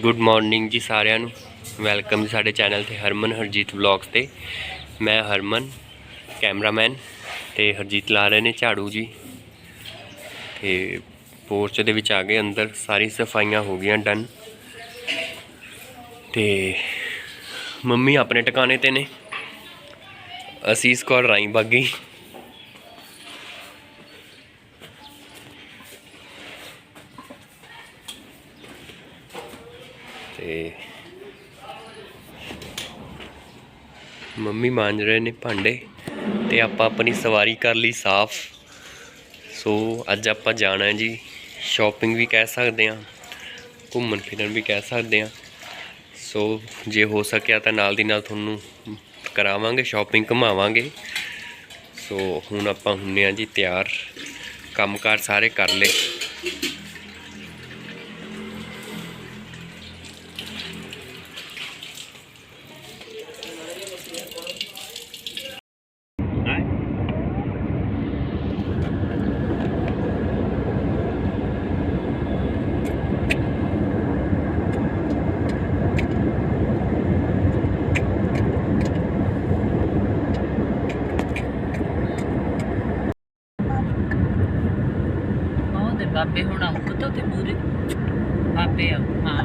Good morning ਜੀ ਸਾਰਿਆਂ ਨੂੰ। ਵੈਲਕਮ ਜੀ ਸਾਡੇ ਚੈਨਲ ਤੇ ਹਰਮਨ ਹਰਜੀਤ ਵਲੌਗਸ ਤੇ। ਮੈਂ ਹਰਮਨ ਕੈਮਰਾਮੈਨ ਤੇ ਹਰਜੀਤ ਲਾ ਰਹੇ ਨੇ ਝਾੜੂ ਜੀ। ਤੇ ਪੋਰਚ ਦੇ ਵਿੱਚ ਆ ਗਏ ਅੰਦਰ, ਸਾਰੀ ਸਫਾਈਆਂ ਹੋ ਗਈਆਂ ਡਨ ਤੇ ਮੰਮੀ ਆਪਣੇ ਟਿਕਾਣੇ ਤੇ ਨੇ। ਅਸੀਸ ਕੌਰ ਰਾਈ ਬਾਗੀ। ਤੇ ਮੰਮੀ ਮਾਂਜ ਰਹੇ ਨੇ ਭਾਂਡੇ ਤੇ ਆਪਾਂ ਆਪਣੀ ਸਵਾਰੀ ਕਰ ਲਈ ਸਾਫ਼। ਸੋ ਅੱਜ ਆਪਾਂ ਜਾਣਾ ਹੈ ਜੀ ਸ਼ਾਪਿੰਗ ਵੀ ਕਹਿ ਸਕਦੇ ਹਾਂ, ਘੁੰਮਣ ਫਿਰਨ ਵੀ ਕਹਿ ਸਕਦੇ ਹਾਂ। ਸੋ ਜੇ ਹੋ ਸਕਿਆ ਤਾਂ ਨਾਲ ਦੀ ਨਾਲ ਤੁਹਾਨੂੰ ਕਰਾਵਾਂਗੇ ਸ਼ਾਪਿੰਗ ਘੁਮਾਵਾਂਗੇ। ਸੋ ਹੁਣ ਆਪਾਂ ਹੁੰਨੇ ਆ ਜੀ ਤਿਆਰ, ਕੰਮਕਾਰ ਸਾਰੇ ਕਰ ਲਏ ਉਹ ਤੇ ਬਾਬੇ ਹੁਣ ਆਉਂ ਤਾਂ ਤੇ ਪੂਰੇ ਬਾਬੇ ਆ ਹਾਂ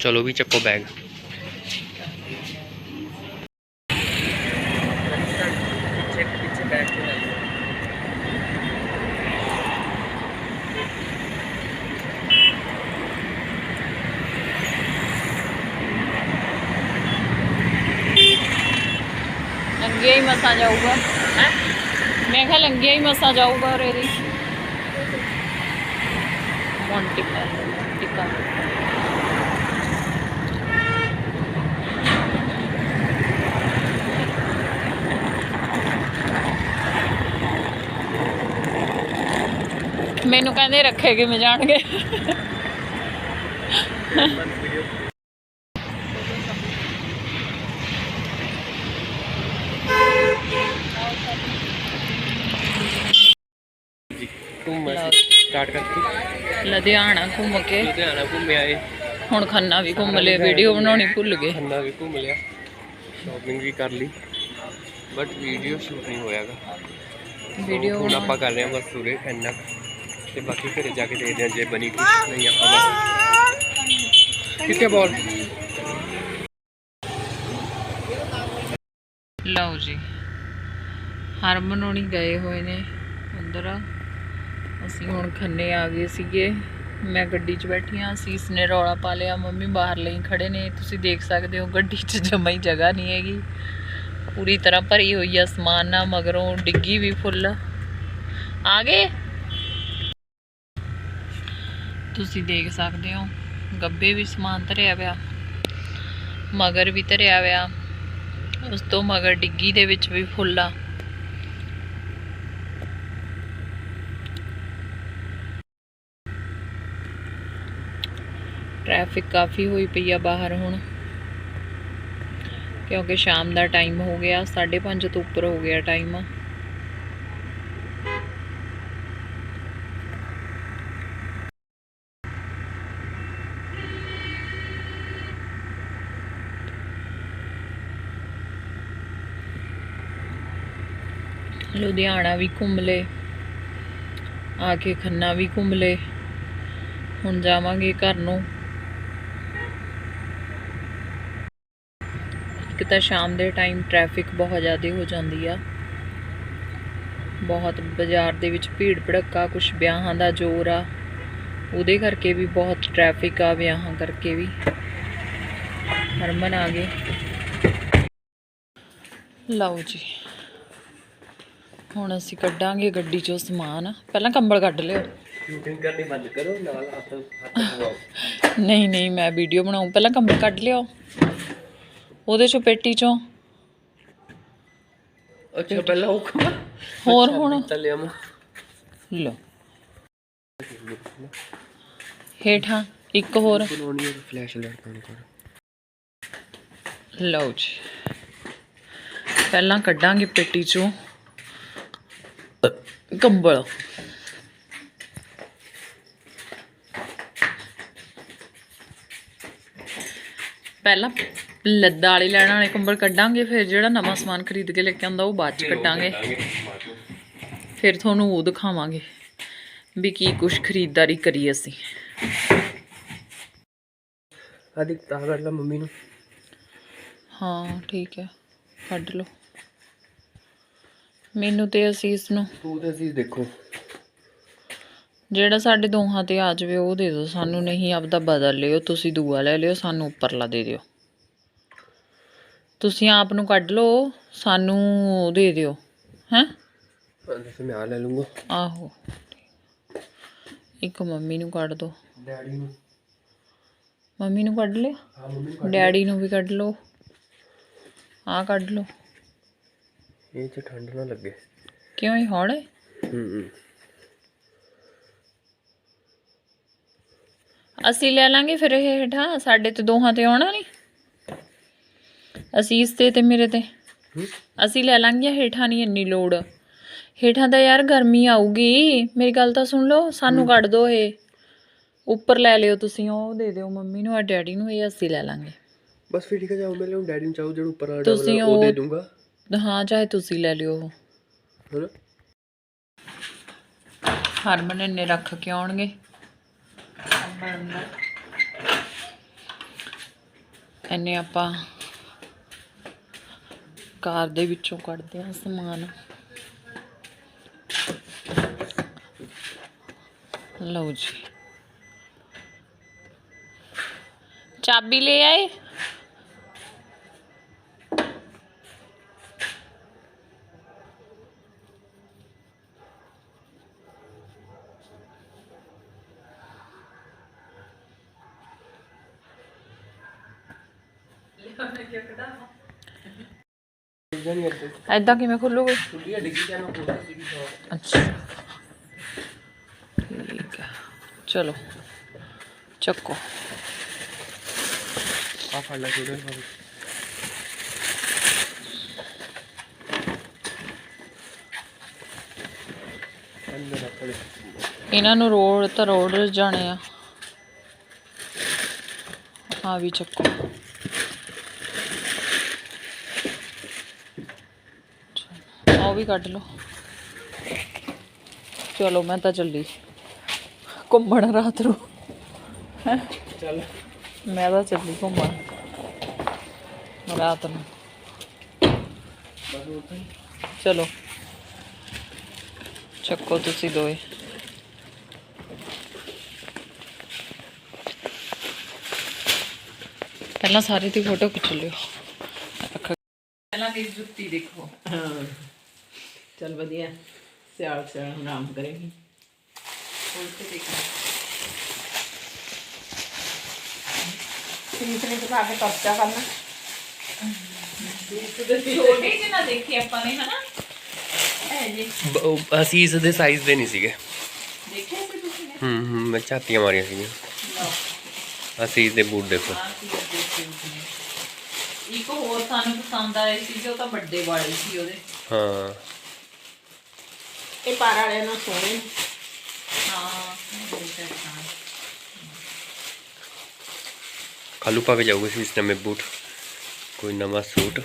ਚਲੋ ਵੀ ਚੱਕੋ ਬੈਗ ਪਿੱਛੇ ਪਿੱਛੇ ਬੈਠ ਕੇ ਲੈ ਲੰਗਿਆ ਹੀ ਮਸਾ ਜਾਊਗਾ ਹੈ ਮੈਂ ਕਿਹਾ ਟਿਕਾ ਮੈਨੂੰ ਕਹਿੰਦੇ ਰੱਖੇ ਕਿਵੇਂ ਜਾਣਗੇ ਘੁੰਮਣ ਲਓ। ਸਟਾਰਟ ਕਰਤੀ ਲੁਧਿਆਣਾ ਘੁੰਮ ਕੇ। ਲੁਧਿਆਣਾ ਘੁੰਮ ਆਏ। ਹੁਣ ਖੰਨਾ ਵੀ ਘੁੰਮ ਲਏ ਵੀਡੀਓ ਬਣਾਉਣੀ ਭੁੱਲ ਗਏ। ਖੰਨਾ ਵੀ ਘੁੰਮ ਲਿਆ। ਸ਼ਾਪਿੰਗ ਵੀ ਕਰ ਲਈ। ਬਟ ਵੀਡੀਓ ਸ਼ੂਟ ਨਹੀਂ ਹੋਇਆਗਾ। ਵੀਡੀਓ ਹੁਣ ਆਪਾਂ ਕਰ ਰਹੇ ਹਾਂ ਬਸ ਸੂਰੇ ਇੰਨਾ। ਤੇ ਬਾਕੀ ਘਰੇ ਜਾ ਕੇ ਦੇਖਦੇ ਹਾਂ ਜੇ ਬਣੀ ਕੁਛ। ਨਹੀਂ ਆਪਾਂ ਬਸ ਕਿੱਥੇ ਬੋਲ? ਲਓ ਜੀ। ਹਰਮਨ ਹੋਣੀ ਗਏ ਹੋਏ ਨੇ ਅੰਦਰ। ਅਸੀਂ ਹੁਣ ਖੰਨੇ ਆ ਗਏ ਸੀਗੇ। ਮੈਂ ਗੱਡੀ 'ਚ ਬੈਠੀ ਹਾਂ ਸੀਸ ਨੇ ਰੌਲਾ ਪਾ ਲਿਆ, ਮੰਮੀ ਬਾਹਰ ਲਈ ਖੜੇ ਨੇ। ਤੁਸੀਂ ਦੇਖ ਸਕਦੇ ਹੋ ਗੱਡੀ 'ਚ ਜਮਾ ਹੀ ਜਗ੍ਹਾ ਨਹੀਂ ਹੈਗੀ। ਪੂਰੀ ਤਰ੍ਹਾਂ ਭਰੀ ਹੋਈ ਆ ਸਮਾਨ ਨਾਲ ਮਗਰੋਂ ਡਿੱਗੀ ਵੀ ਫੁੱਲ। ਆ ਗਏ? ਤੁਸੀਂ ਦੇਖ ਸਕਦੇ ਹੋ, ਗੱਬੇ ਵੀ ਸਮਾਨ ਧਰਿਆ ਪਿਆ, ਮਗਰ ਵੀ ਧਰਿਆ ਪਿਆ। ਉਸ ਤੋਂ ਮਗਰ ਡਿੱਗੀ ਦੇ ਵਿੱਚ ਵੀ ਫੁੱਲ ਆ। ਟ੍ਰੈਫਿਕ ਕਾਫੀ ਹੋਈ ਪਈ ਆ ਬਾਹਰ ਹੁਣ। ਕਿਉਂਕਿ ਸ਼ਾਮ ਦਾ ਟਾਈਮ ਹੋ ਗਿਆ 5:30 ਤੋਂ ਉੱਪਰ ਹੋ ਗਿਆ ਟਾਈਮ ਲੁਧਿਆਣਾ ਵੀ ਘੁੰਮ ਲਏ ਆ ਕੇ ਖੰਨਾ ਵੀ ਘੁੰਮ ਲਏ ਹੁਣ ਜਾਵਾਂਗੇ ਘਰ ਨੂੰ। ਇੱਕ ਤਾਂ ਸ਼ਾਮ ਦੇ ਟਾਈਮ ਟ੍ਰੈਫਿਕ ਬਹੁਤ ਜ਼ਿਆਦਾ ਹੋ ਜਾਂਦੀ ਆ। ਬਹੁਤ ਬਾਜ਼ਾਰ ਦੇ ਵਿੱਚ ਭੀੜ ਭੜੱਕਾ ਕੁਝ ਵਿਆਹਾਂ ਦਾ ਜ਼ੋਰ ਆ। ਉਹਦੇ ਕਰਕੇ ਵੀ ਬਹੁਤ ਟ੍ਰੈਫਿਕ ਆ ਵਿਆਹਾਂ ਕਰਕੇ ਵੀ। ਹਰਮਨ ਆ ਗਏ। ਲਓ ਜੀ। ਹੁਣ ਅਸੀਂ ਕੱਢਾਂਗੇ ਗੱਡੀ ਚੋਂ ਸਮਾਨ। ਪਹਿਲਾਂ ਕੰਬਲ ਕੱਢ ਲਿਓ। ਸ਼ੂਟਿੰਗ ਕਰਨੀ ਬੰਦ ਕਰੋ ਨਾਲ ਹੱਥ ਹੱਥ ਲਵਾਓ ਨਹੀਂ ਨਹੀਂ ਮੈਂ ਵੀਡੀਓ ਬਣਾਉਂ ਪਹਿਲਾਂ ਕੰਬਲ ਕੱਢ ਲਿਓ। ਉਹਦੇ ਚੋਂ ਪੇਟੀ ਚੋਂ। ਅੱਛਾ ਪਹਿਲਾਂ ਉਹ ਕੰਮ ਹੋਰ ਹੁਣ। ਤਾਂ ਲਿਆ ਮੈਂ ਲਓ। ਹੇਠਾਂ ਇੱਕ ਹੋਰ। ਬਣਾਉਣੀ ਫਲੈਸ਼ ਲਾਈਟ ਲਓ ਜੀ। ਪਹਿਲਾਂ ਕੱਢਾਂਗੇ ਪੇਟੀ ਚੋਂ। ਕੰਬਲ। ਪਹਿਲਾਂ ਲੱਦਾ ਵਾਲੇ ਲੈਣ ਵਾਲੇ ਕੰਬਲ ਕੱਢਾਂਗੇ ਫਿਰ ਜਿਹੜਾ ਨਵਾਂ ਸਮਾਨ ਖਰੀਦ ਕੇ ਲੈ ਕੇ ਆਉਂਦਾ ਉਹ ਬਾਅਦ ਚ ਕੱਟਾਂਗੇ ਫਿਰ ਤੁਹਾਨੂੰ ਉਹ ਦਿਖਾਵਾਂਗੇ ਵੀ ਕੀ ਕੁਛ ਖਰੀਦਦਾਰੀ ਕਰੀ ਅਸੀਂ। ਦੇਖ ਤਾਂ ਕਰ ਲਾ ਮੰਮੀ ਨੂੰ। ਹਾਂ ਠੀਕ ਹੈ ਕੱਢ ਲਓ। ਮੈਨੂੰ ਤੇ ਅਸੀਸ ਨੂੰ। ਤੂੰ ਤੇ ਅਸੀਂ ਦੇਖੋ। ਜਿਹੜਾ ਸਾਡੇ ਦੋਹਾਂ ਤੇ ਆ ਜਾਵੇ ਉਹ ਦੇ ਦਿਓ ਸਾਨੂੰ ਨਹੀਂ ਆਪਦਾ ਬਦਲ ਲਿਓ ਤੁਸੀਂ ਦੂਆ ਲੈ ਲਿਓ ਸਾਨੂੰ ਉੱਪਰਲਾ ਦੇ ਦਿਓ। ਤੁਸੀਂ ਆਪ ਨੂੰ ਕੱਢ ਲਓ ਸਾਨੂੰ ਦੇ ਦਿਓ ਹੈਂ? ਅੰਦਰ ਮੈਂ ਆ ਲੈ ਲੂੰਗਾ ਆਹੋ। ਇੱਕ ਮੰਮੀ ਨੂੰ ਕੱਢ ਦਿਓ ਡੈਡੀ ਨੂੰ। ਮੰਮੀ ਨੂੰ ਕੱਢ ਲਿਆ? ਹਾਂ ਮੰਮੀ ਨੂੰ ਡੈਡੀ ਨੂੰ ਵੀ ਕੱਢ ਲਓ। ਆਹ ਕੱਢ ਲਓ। ਇਹ ਚ ਠੰਡ ਨਾ ਲੱਗੇ। ਕਿਉਂ ਇਹ ਹੌਲੇ? ਹੂੰ ਹੂੰ। ਅਸੀਂ ਲੈ ਲਾਂਗੇ ਫਿਰ ਇਹ ਹੇਠਾਂ ਸਾਡੇ ਤੇ ਦੋਹਾਂ ਤੇ ਆਉਣਾ ਨਹੀਂ ਅਸੀਸ ਤੇ ਤੇ ਮੇਰੇ ਤੇ। ਅਸੀਂ ਲੈ ਲਾਂਗੇ ਹੇਠਾਂ ਨਹੀਂ ਇੰਨੀ ਲੋੜ। ਹੇਠਾਂ ਤਾਂ ਯਾਰ ਗਰਮੀ ਆਊਗੀ। ਮੇਰੀ ਗੱਲ ਤਾਂ ਸੁਣ ਲਓ ਸਾਨੂੰ ਕੱਢ ਦਿਓ ਇਹ। ਉੱਪਰ ਲੈ ਲਿਓ ਤੁਸੀਂ ਉਹ ਦੇ ਦਿਓ ਮੰਮੀ ਨੂੰ ਆ ਡੈਡੀ ਨੂੰ ਇਹ ਅਸੀਂ ਲੈ ਲਾਂਗੇ। ਬਸ ਫਿਰ ਠੀਕ ਹੈ ਜਾਓ ਮੈਂ ਲਿਆਉਂ ਡੈਡੀ ਨੂੰ ਚਾਹੋ ਜਿਹੜਾ ਉੱਪਰ ਆ ਤੁਸੀਂ ਉਹ ਦੇ ਦੂੰਗਾ। ਹਾਂ ਚਾਹੇ ਤੁਸੀਂ ਲੈ ਲਿਓ ਉਹ। ਹਰਮਨ ਇੰਨੇ ਰੱਖ ਕੇ ਆਉਣਗੇ। ਇੰਨੇ ਆਪਾਂ ਕਾਰ ਦੇ ਵਿੱਚੋਂ ਕੱਢਦੇ ਆ ਸਮਾਨ। ਲਓ ਜੀ। ਚਾਬੀ ਲੈ ਆਏ? ਐਦਾਂ ਕਿਵੇਂ ਖੁੱਲੂਗੇ? ਡਿੱਗੀ ਜਾਣਾ ਪੂਰਾ ਅੱਛਾ। ਠੀਕ ਹੈ ਚਲੋ ਚੱਕੋ। ਆ ਫੜ ਲੈ ਲੈ। ਇਹਨਾਂ ਨੂੰ ਰੋਡ ਤਾਂ ਰੋਡ ਜਾਣੇ ਆ। ਆ ਵੀ ਚੱਕੋ ਚਲੋ, ਆਹ ਵੀ ਕੱਢ ਲਓ। ਚਲੋ ਮੈਂ ਤਾਂ ਚੱਲੀ। ਘੁੰਮਣ ਰਾਤ ਨੂੰ। ਚੱਲ। ਮੈਂ ਤਾਂ ਚੱਲੀ ਘੁੰਮਣ ਰਾਤ ਨੂੰ। ਚਲੋ। ਚੱਕੋ ਤੁਸੀਂ ਦੋਏ। ਪਹਿਲਾਂ ਸਾਰੇ ਦੀ ਫੋਟੋ ਖਿੱਚ ਲਿਓ। ਪਹਿਲਾਂ ਦੀ ਜੁੱਤੀ ਦੇਖੋ ਹਾਂ। ਚਲ ਵਧੀਆ ਸਿਆਲ ਸਿਆਲ ਆਰਾਮ ਕਰੇਗੀ। ਉਲਟ ਦੇਖੋ ਤੀਸ ਨੇ ਪਾ ਕੇ ਪਰਚਾ ਕਰਨਾ। ਛੋਟੇ ਜਿਹੇ ਨਾ ਦੇਖੀ ਆਪਾਂ ਨੇ ਹਨਾ? ਐ ਜੀ। ਅਸੀਸ ਦੇ ਸਾਈਜ਼ ਦੇ ਨਹੀਂ ਸੀਗੇ। ਦੇਖਿਆ ਸੀ ਤੁਸੀਂ ਨੇ? ਹੂੰ ਹੂੰ ਮੈਂ ਝਾਤੀਆਂ ਮਾਰੀਆਂ ਸੀਗੀਆਂ। ਲਓ। ਅਸੀਸ ਦੇ ਬੂਟ ਦੇਖੋ। ਆਹ ਕੀ ਦੇਖੇ ਤੁਸੀਂ ਇੱਕ ਹੋਰ ਸਾਨੂੰ ਪਸੰਦ ਆਏ ਸੀ ਉਹ ਤਾਂ ਵੱਡੇ ਵਾਲੇ ਸੀ ਉਹਦੇ। ਹਾਂ। ਇਹ ਪਾਰ ਵਾਲਿਆਂ ਨੂੰ ਸੋਹਣੇ ਨੇ। ਖਾਲੂ ਪਾ ਕੇ ਜਾਊਗਾ ਇਸ ਨਵੇਂ ਬੂਟ। ਕੋਈ ਨਵਾਂ ਸੂਟ।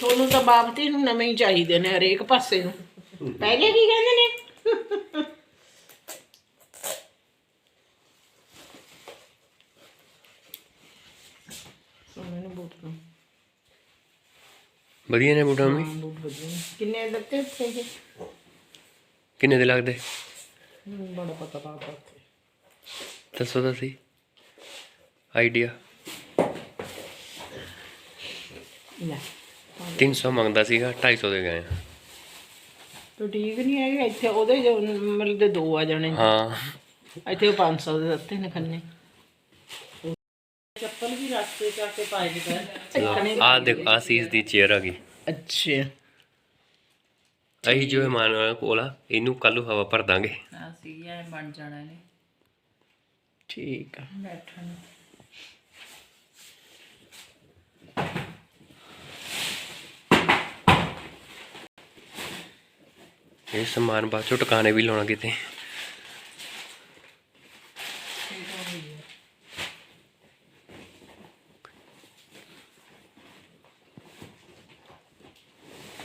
ਤੁਹਾਨੂੰ ਤਾਂ ਬਾਪਤੀ ਨੂੰ ਨਵੇਂ ਹੀ ਚਾਹੀਦੇ ਨੇ ਹਰੇਕ ਪਾਸੇ ਨੂੰ। ਪਹਿਲੇ ਕੀ ਕਹਿੰਦੇ ਨੇ? ਸੋਹਣੇ ਨੇ ਬੂਟ ਨੂੰ ਵਧੀਆ ਨੇ ਬੂਟ ਮੰਮੀ? ਹਾਂ, ਬੂਟ ਵਧੀਆ। ਨੇ ਕਿੰਨੇ ਦਿੱਤੇ ਉੱਥੇ ਇਹ? ਕਿੰਨੇ ਦੇ ਲੱਗਦੇ? ਮੈਨੂੰ ਬੜਾ ਪਤਾ ਲੱਗਦਾ ਉੱਥੇ। ਦੱਸੋ ਤਾਂ ਸਹੀ। ਆਈਡੀਆ। ਲੈ। 300 ਮੰਗਦਾ ਸੀਗਾ 250 ਦੇ ਗਏ ਆ। ਤੋ ਠੀਕ ਨਹੀਂ ਹੈਗੇ ਇੱਥੇ ਉਹਦੇ ਜੋ ਮਤਲਬ ਦੇ ਦੋ ਆ ਜਾਣੇ। ਹਾਂ। ਇੱਥੇ ਉਹ 500 ਦੇ ਦਿੱਤੇ ਨੇ ਖੰਨੇ। ਚੱਪਲ ਵੀ ਰਸਤੇ ਚ ਆ ਕੇ ਪਾਏ ਗਏ ਆ ਦੇਖ ਆ ਸੀਸ ਦੀ ਚੇਅਰ ਆ ਗਈ। ਅੱਛਾ। ਅਹੀ ਜੋ ਹੈ ਮਾਨ ਕੋਲ ਇਹਨੂੰ ਕੱਲੂ ਹਵਾ ਭਰ ਦਾਂਗੇ। ਆ ਸੀ ਐ ਬਣ ਜਾਣਾ ਨੇ ਠੀਕ ਆ। ਬੈਠਣ। ਇਹ ਸਮਾਨ ਬਾਅਦ ਚੋਂ ਟਿਕਾਣੇ ਵੀ ਲਾਉਣਾ ਕਿਤੇ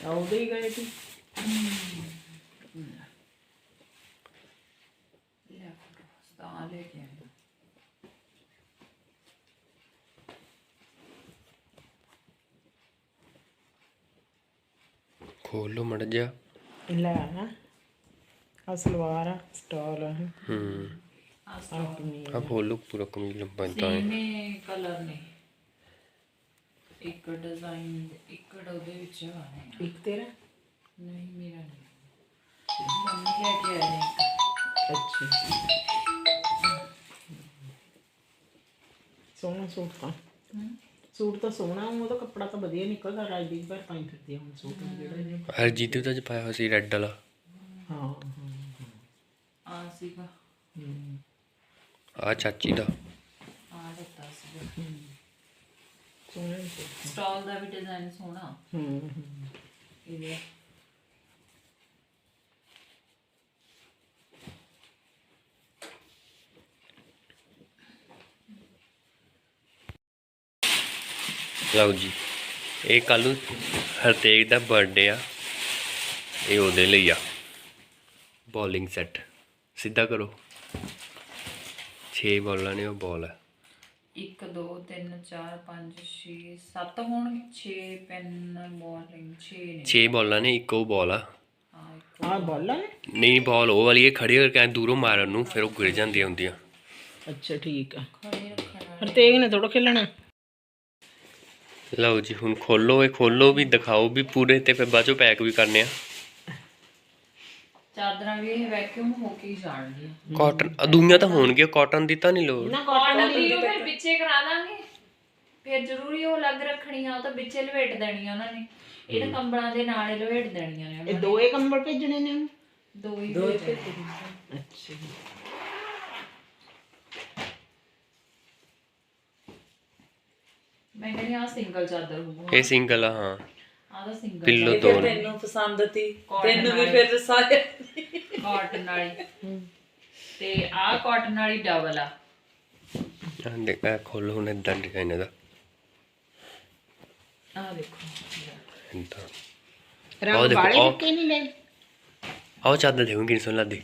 ਆਉਦੇ ਹੀ ਗਏ ਸੀ ਤਾਂ ਲੈ ਕੇ ਆਏ ਖੋਲ ਲਓ ਮੜ ਜਾ ਲੈ ਆ। ਆ ਸਲਵਾਰ ਆ ਸਟਾਲ ਆ। ਹੂੰ। ਆ ਆਪਣੀ ਆ ਖੋਲ ਲਓ ਪੂਰਾ ਕਮੀਜ਼ ਲੰਬਾ ਤਾਂ ਹੈ। ਸੀਨੇ ਕਲਰ ਨੇ। ਇੱਕ ਡਿਜ਼ਾਈਨ ਇੱਕ ਉਹਦੇ ਵਿੱਚ ਆ ਇੱਕ ਤੇਰਾ? ਨਹੀਂ ਮੇਰਾ ਨਹੀਂ। ਮੰਮੀ ਲੈ ਕੇ ਆਏ ਨੇ। ਅੱਛਾ। ਸੋਹਣਾ ਸੂਟ ਤਾਂ। ਸੂਟ ਤਾਂ ਸੋਹਣਾ ਉਹਦਾ ਕੱਪੜਾ ਤਾਂ ਵਧੀਆ ਨਿਕਲਦਾ ਰਾਜਦੀਪ ਪਰ ਪਾਈ ਫਿਰਦੀ ਆ ਹੁਣ ਸੂਟ ਜਿਹੜਾ ਇਹਨੇ ਹਰਜੀਤ ਦਾ ਜ ਪਾਇਆ ਹੋਇਆ ਸੀ ਰੈੱਡ ਵਾਲਾ। ਹਾਂ ਹਾਂ ਆ ਸੀਗਾ। ਹਮ, ਆ ਚਾਚੀ ਦਾ। ਆ ਦਿੱਤਾ ਸੀਗਾ। ਸੋਹਣਾ ਹੀ ਸੂਟ ਸਟਾਲ ਦਾ ਵੀ ਡਿਜ਼ਾਈਨ ਸੋਹਣਾ। ਹੂੰ ਹੂੰ। ਇਹਦੇ ਲਓ ਜੀ ਇਹ ਕੱਲ ਨੂੰ ਹਰਤੇਜ ਦਾ ਬਰਥਡੇ ਆ। ਇਹ ਉਹਦੇ ਲਈ ਆ। ਬੋਲਿੰਗ ਸੈੱਟ ਸਿੱਧਾ ਕਰੋ। 6 ਬਾਲਾਂ ਨੇ ਉਹ ਬਾਲ ਹੈ 1 2 3 4 5 6 7 ਹੋਣਗੇ। 6 ਪੈਨ ਬੋਲਿੰਗ 6 ਨੇ। 6 ਬਾਲਾਂ ਨੇ ਇੱਕ ਬਾਲ ਆ। ਆ ਬੋਲਾਂ ਨੇ? ਨਹੀਂ ਬਾਲ ਉਹ ਵਾਲੀ ਇਹ ਖੜੀ ਕਰਕੇ ਦੂਰੋਂ ਮਾਰਨ ਨੂੰ ਫਿਰ ਉਹ ਗਿਰ ਜਾਂਦੀਆਂ ਹੁੰਦੀਆਂ। ਅੱਛਾ ਠੀਕ ਆ। ਖੜੇ ਰੱਖਣਾ ਹਰਤੇਜ ਨੇ ਥੋੜਾ ਖੇਲਣਾ। ਲਓ ਜੀ ਹੁਣ ਖੋਲੋ ਇਹ ਖੋਲੋ ਵੀ ਦਿਖਾਓ ਵੀ ਪੂਰੇ ਤੇ ਫਿਰ ਬਾਅਦ ਚੋਂ ਪੈਕ ਵੀ ਕਰਨੇ ਆ। ਚਾਦਰਾਂ ਵੀ ਇਹ ਵੈਕਿਊਮ ਹੋ ਕੇ ਹੀ ਜਾਣਗੀਆਂ। ਕਾਟਨ ਦੂਈਆਂ ਤਾਂ ਹੋਣਗੀਆਂ ਕਾਟਨ ਦੀ ਤਾਂ ਨਹੀਂ ਲੋੜ। ਨਾ ਕਾਟਨ ਦੀ ਉਹ ਫਿਰ ਵਿੱਚੇ ਕਰਾ ਦਾਂਗੇ। ਫਿਰ ਜ਼ਰੂਰੀ ਉਹ ਅਲੱਗ ਰੱਖਣੀ ਆ ਉਹ ਤਾਂ ਵਿੱਚੇ ਲਵੇਟ ਦੇਣੀ ਆ ਉਹਨਾਂ ਨੇ। ਇਹ ਤਾਂ ਕੰਬਲਾਂ ਦੇ ਨਾਲ ਹੀ ਲਵੇਟ ਦੇਣੀਆਂ ਨੇ ਇਹ ਉਹਨਾਂ। ਦੋਏ ਕੰਬਲ ਭੇਜਣੇ ਨੇ? ਦੋ ਹੀ। ਅੱਛਾ। ਮੈਂ ਕਹਿੰਦੀ ਆ ਸਿੰਗਲ ਚਾਦਰ ਹੋਊ ਇਹ ਸਿੰਗਲ ਆ ਹਾਂ। ਆ ਤਾਂ ਸਿੰਗਲ ਪਿੱਲੋ ਤੋੜ। ਤੈਨੂੰ ਪਸੰਦ ਤੀ। ਤੈਨੂੰ ਵੀ। ਫਿਰ ਸਾਰੇ ਕਾਟਨ ਵਾਲੀ। ਤੇ ਆ ਕਾਟਨ ਵਾਲੀ ਡਬਲ ਆ। ਆਹ ਦੇਖ ਇਹ ਖੋਲੋ ਹੁਣ ਇਦਾਂ ਡਿਜ਼ਾਈਨ ਇਹਦਾ ਆ ਦੇਖੋ। ਏਦਾਂ। ਰੰਗ ਦੇਖੋ, ਵਾਲੇ ਆਹ। ਫਿੱਕੇ ਨਹੀਂ ਲੈ। ਆਓ ਚਾਦਰ ਦੇਖੋ ਕਿੰਨੀ ਸੋਹਣੀ ਲੱਗਦੀ।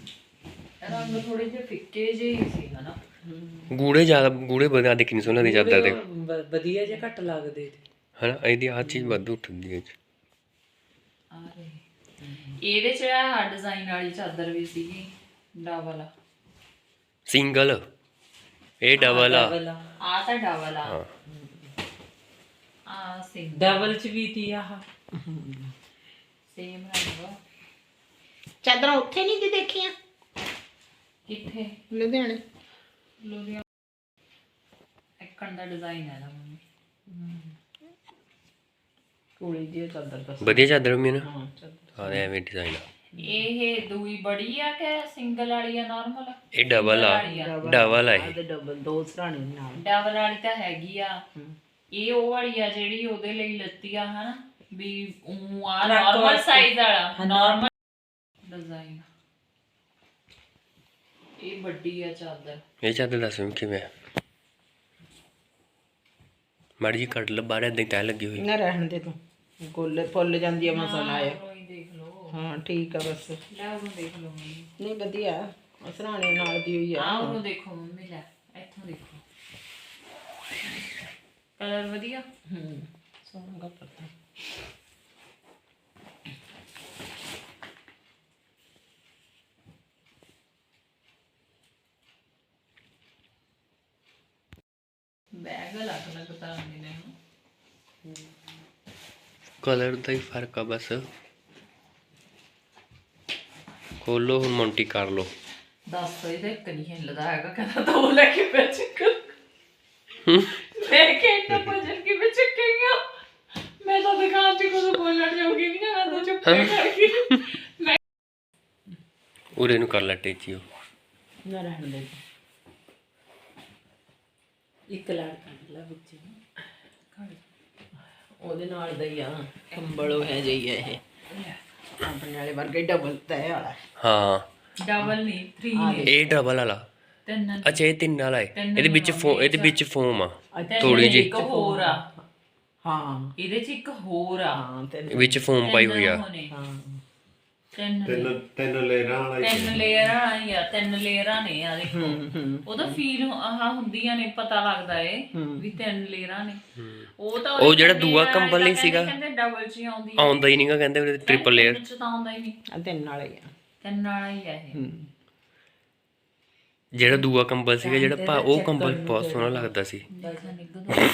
ਰੰਗ ਥੋੜੇ ਜਿਹੇ ਫਿੱਕੇ ਜਿਹੇ ਹੀ ਸੀ ਹਨਾ? ਗੂੜੇ ਜ਼ਿਆਦਾ ਗੂੜੇ ਬਣਾ ਦੇ ਕਿੰਨੀ ਸੋਹਣੀ ਲੱਗਦੀ ਚਾਦਰ ਦੇ ਵ- ਵਧੀਆ ਜਿਹਾ ਘੱਟ ਲੱਗਦੇ ਤੇ। ਹਨਾ ਇਹਦੀ ਆਹ ਚੀਜ਼ ਵੱਧ ਉੱਠਦੀ ਹੈ। ਆ ਰਹੇ ਇਹਦੇ ਚ ਆ ਡਿਜ਼ਾਈਨ ਵਾਲੀ ਚਾਦਰ ਵੀ ਸੀਗੀ ਡਬਲ ਆ ਸਿੰਗਲ। ਇਹ ਡਬਲ ਆ ਡਬਲ ਆ ਤਾਂ ਡਬਲ ਆ ਹਾਂ। ਆ ਸਿੰਗਲ ਡਬਲ ਚ ਵੀ ਤੀ ਆਹ। ਸੇਮ ਰੰਗ ਚਾਦਰਾਂ ਉੱਥੇ ਨਹੀਂ ਦੀ ਦੇਖੀਆਂ? ਕਿੱਥੇ? ਲੁਧਿਆਣੇ। ਲੁਧਿਆਣਾ। ਇੱਕਣ ਦਾ ਡਿਜ਼ਾਈਨ ਹੈ ਨਾ ਮੰਮੀ। ਕੋਲੀ ਦੀ ਚਾਦਰ ਬਸ। ਵਧੀਆ ਚਾਦਰ ਨਾ? ਹਾਂ ਚਾਦਰ। ਹਾਂ ਐਵੇਂ ਡਿਜ਼ਾਈਨ ਆ। ਇਹ ਦੂਈ ਬੜੀ ਆ ਕਿ ਸਿੰਗਲ ਵਾਲੀ ਆ ਨਾਰਮਲ ਇਹ ਡਬਲ ਆ। ਡਬਲ ਆ। ਇਹ। ਡਬਲ ਦੋ ਸਰਾਣੇ ਨਾਲ। ਡਬਲ ਵਾਲੀ ਤਾਂ ਹੈਗੀ ਆ। ਇਹ ਉਹ ਵਾਲੀ ਆ ਜਿਹੜੀ ਉਹਦੇ ਲਈ ਲੱਤੀ ਆ ਹਨਾ? ਵੀ ਉਹ ਆ ਨਾਰਮਲ ਸਾਈਜ਼ ਵਾਲਾ। ਨਾਰਮਲ ਡਿਜ਼ਾਈਨ ਇਹ ਵੱਡੀ ਆ ਚਾਦਰ। ਇਹ ਚਾਦਰ ਦੱਸ ਮੈਨੂੰ ਕਿਵੇਂ ਆ? ਮਾੜੀ ਕੱਟ ਲ ਬਾਹਰ ਹੀ ਤੈ ਲੱਗੀ ਹੋਈ। ਨਾ ਰਹਿਣ ਦੇ ਤੂੰ। ਗੋਲੇ ਫੁੱਲ ਜਾਂਦੀ ਆ ਮਸਾਲਾ ਆਇਆ ਕੋਈ ਦੇਖ ਲਓ। ਹਾਂ ਠੀਕ ਆ ਬਸ। ਲੈ ਉਹਨੂੰ ਦੇਖ ਲਓ ਮੰਮੀ। ਨਹੀਂ ਵਧੀਆ। ਸਰਾਣੇ ਨਾਲ ਦੀ ਹੋਈ ਆ। ਆ ਉਹਨੂੰ ਦੇਖੋ ਮੰਮੀ ਲੈ। ਇੱਥੋਂ ਦੇਖੋ। ਕਲਰ ਵਧੀਆ? ਹੂੰ ਸੋਹਣਾ ਕੱਪੜਾ। ਬੈਗ ਅਲੱਗ ਅਲੱਗ ਤਰ੍ਹਾਂ ਦੇ ਨੇ ਨਾ। ਕਲਰ ਦਾ ਹੀ ਫ਼ਰਕ ਆ ਬਸ। ਖੋਲੋ ਹੁਣ ਮੌਂਟੀ ਕਰ ਲਓ। ਦੱਸ ਇਹਦੇ ਇੱਕ ਨਹੀਂ ਹਿੱਲਦਾ ਹੈਗਾ ਕਹਿੰਦਾ ਤਾਂ ਉਹ ਲੈ ਕੇ ਬੈਠ ਲੈ ਕੇ ਇੰਨਾ ਭਜਨ ਕਿ ਵਿੱਚ ਚੱਕੇਗਾ? ਮੈਂ ਤਾਂ ਦੁਕਾਨ 'ਚ ਕੁਝ ਬੋਲਣ ਜੋਗੀ ਨਹੀਂ ਨਾ ਮੈਂ ਤਾਂ ਚੁੱਪ ਕਰਕੇ। ਮੈਂ ਉਰੇ ਨੂੰ ਕਰ ਲੈ ਟੇਚੀ ਉਹ। ਨਾ ਰਹਿਣ ਦੇ। ਇੱਕ ਲੜ ਕੱਢ ਲਾ ਵਿੱਚ ਉਹਦੇ ਨਾਲ ਦਾ ਹੀ ਆ ਕੰਬਲ ਉਹ ਹੈ ਜਈ ਇਹ। ਆਪਣੇ ਵਾਲੇ ਵਰਗੇ ਡਬਲ ਤੈ ਵਾਲਾ। ਹਾਂ। ਡਬਲ ਨਹੀਂ 3 ਨੇ। ਇਹ ਡਬਲ ਵਾਲਾ। ਤਿੰਨ ਅੱਛਾ ਇਹ ਤਿੰਨ ਵਾਲਾ ਹੈ। ਇਹਦੇ ਵਿੱਚ ਫੋ ਇਹਦੇ ਵਿੱਚ ਫੋਮ ਆ। ਥੋੜੀ ਜਿਹੀ। ਇੱਕ ਹੋਰ ਆ। ਹਾਂ। ਇਹਦੇ ਚ ਇੱਕ ਹੋਰ ਆ। ਹਾਂ ਤੇ ਵਿੱਚ ਫੋਮ ਪਾਈ ਹੋਈ ਆ। ਤਿੰਨ ਹੋਣੇ। ਹਾਂ। ਤਿੰਨ। ਤਿੰਨ ਤਿੰਨ ਲੇਅਰਾਂ ਵਾਲਾ ਹੀ ਤਿੰਨ ਲੇਅਰਾਂ ਹੀ ਆ ਤਿੰਨ ਲੇਅਰਾਂ ਨੇ ਆ ਦੇਖੋ। ਉਹਦਾ ਫੀਲ ਆਹ ਹੁੰਦੀਆਂ ਨੇ ਪਤਾ ਲੱਗਦਾ ਏ ਵੀ ਤਿੰਨ ਲੇਅਰਾਂ ਨੇ। ਉਹ ਤਾਂ ਉਹ ਜਿਹੜਾ ਦੂਆ ਕੰਬਲ ਨਹੀਂ ਸੀਗਾ। ਕਹਿੰਦੇ ਡਬਲ ਹੀ ਆਉਂਦੀ ਆ। ਆਉਂਦਾ ਹੀ ਨਹੀਂਗਾ ਕਹਿੰਦੇ ਉਹਦੇ ਟ੍ਰਿਪਲ ਲੇਅਰ ਤਿੰਨ ਚ ਤਾਂ ਆਉਂਦਾ ਹੀ ਨਹੀਂ ਆ ਤਿੰਨ ਵਾਲਾ ਹੀ ਆ। ਤਿੰਨ ਵਾਲਾ ਹੀ ਆ ਇਹ। ਜਿਹੜਾ ਦੂਆ ਕੰਬਲ ਸੀਗਾ ਜਿਹੜਾ ਭਾ ਉਹ ਕੰਬਲ ਬਹੁਤ ਸੋਹਣਾ ਲੱਗਦਾ। ਸੀ। ਪੈਸਾ ਨਿਕਲਦਾ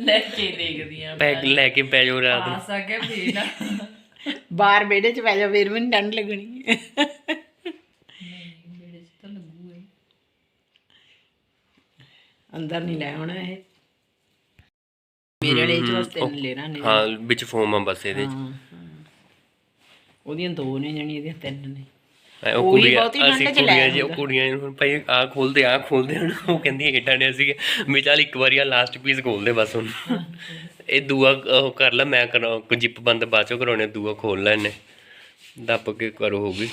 ਲੈ ਕੇ ਦੇਖਦੀ ਆ ਪੈਕ ਲੈ ਕੇ ਪੈ ਜਾਓ ਰਾਤ ਨੂੰ। ਆ ਸਕੇ ਵੀ ਨਾ। ਬਾਹਰ ਵਿਹੜੇ ਚ ਪੈ ਜਾ ਫੇਰ ਵੀ ਨੀ ਠੰਡ ਲੱਗਣੀ ਮੇਰੇ ਚ ਤਾਂ ਲੱਗੂ ਏ ਅੰਦਰ ਨਹੀਂ ਲੈ ਆਉਣਾ ਇਹ। ਮੇਰੇ ਚ ਬਸ ਤਿੰਨ ਲੈਣਾ ਨੇ। ਹਾਂ ਵਿੱਚ ਫੋਮ ਆ ਬਸ ਇਹਦੇ ਚ। ਹਾਂ, ਹਾਂ। ਉਹਦੀਆਂ ਦੋ ਨੇ ਜਣੀ ਇਹਦੀਆਂ ਤਿੰਨ ਨੇ। ਉਹ ਕੁੜੀਆਂ ਅਸੀਂ ਕੁੜੀਆਂ ਜੀ ਉਹ। ਕੁੜੀਆਂ ਨੂੰ ਹੁਣ ਭਾਈ ਆ ਖੋਲਦੇ ਆ ਖੋਲਦੇ ਹੁਣ ਉਹ ਕਹਿੰਦੀ ਏਟਾਂ ਨੇ ਅਸੀਂ ਵੀ ਚੱਲ ਇੱਕ ਵਾਰੀ ਆ ਲਾਸਟ ਪੀਸ ਖੋਲਦੇ ਬਸ ਹੁਣ। ਇਹ ਦੂਆ ਉਹ ਕਰ ਲੈ ਮੈਂ ਕਰਾਂ ਜਿੱਪ ਬੰਦ ਬਾਅਦ ਚੋਂ ਕਰਾਉਣੇ ਦੂਆ ਖੋਲ ਲੈ ਇਹਨੇ। ਦੱਬ ਕੇ ਕਰੋ ਹੋਗੀ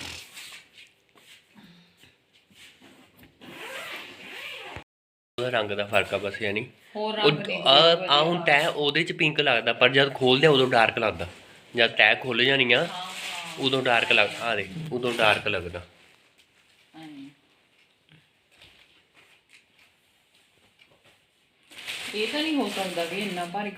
ਉਹਦਾ ਰੰਗ ਦਾ ਫ਼ਰਕ ਆ ਬਸ ਯਾਨੀ ਆ ਹੁਣ ਟੈ ਉਹਦੇ ਚ ਪਿੰਕ ਲੱਗਦਾ ਪਰ ਜਦ ਖੋਲਦੇ ਆ ਉਦੋਂ ਡਾਰਕ ਲੱਗਦਾ। ਜਦ ਟੈ ਖੁੱਲ ਜਾਣੀ ਆ ਉਦੋਂ ਡਾਰਕ ਲੱਗ ਆ ਦੇ ਉਦੋਂ ਡਾਰਕ ਲੱਗਦਾ। ਇਹ ਤਾਂ ਨਹੀਂ ਹੋ ਸਕਦਾ ਵੀ ਇੰਨਾ ਭਾਰੀ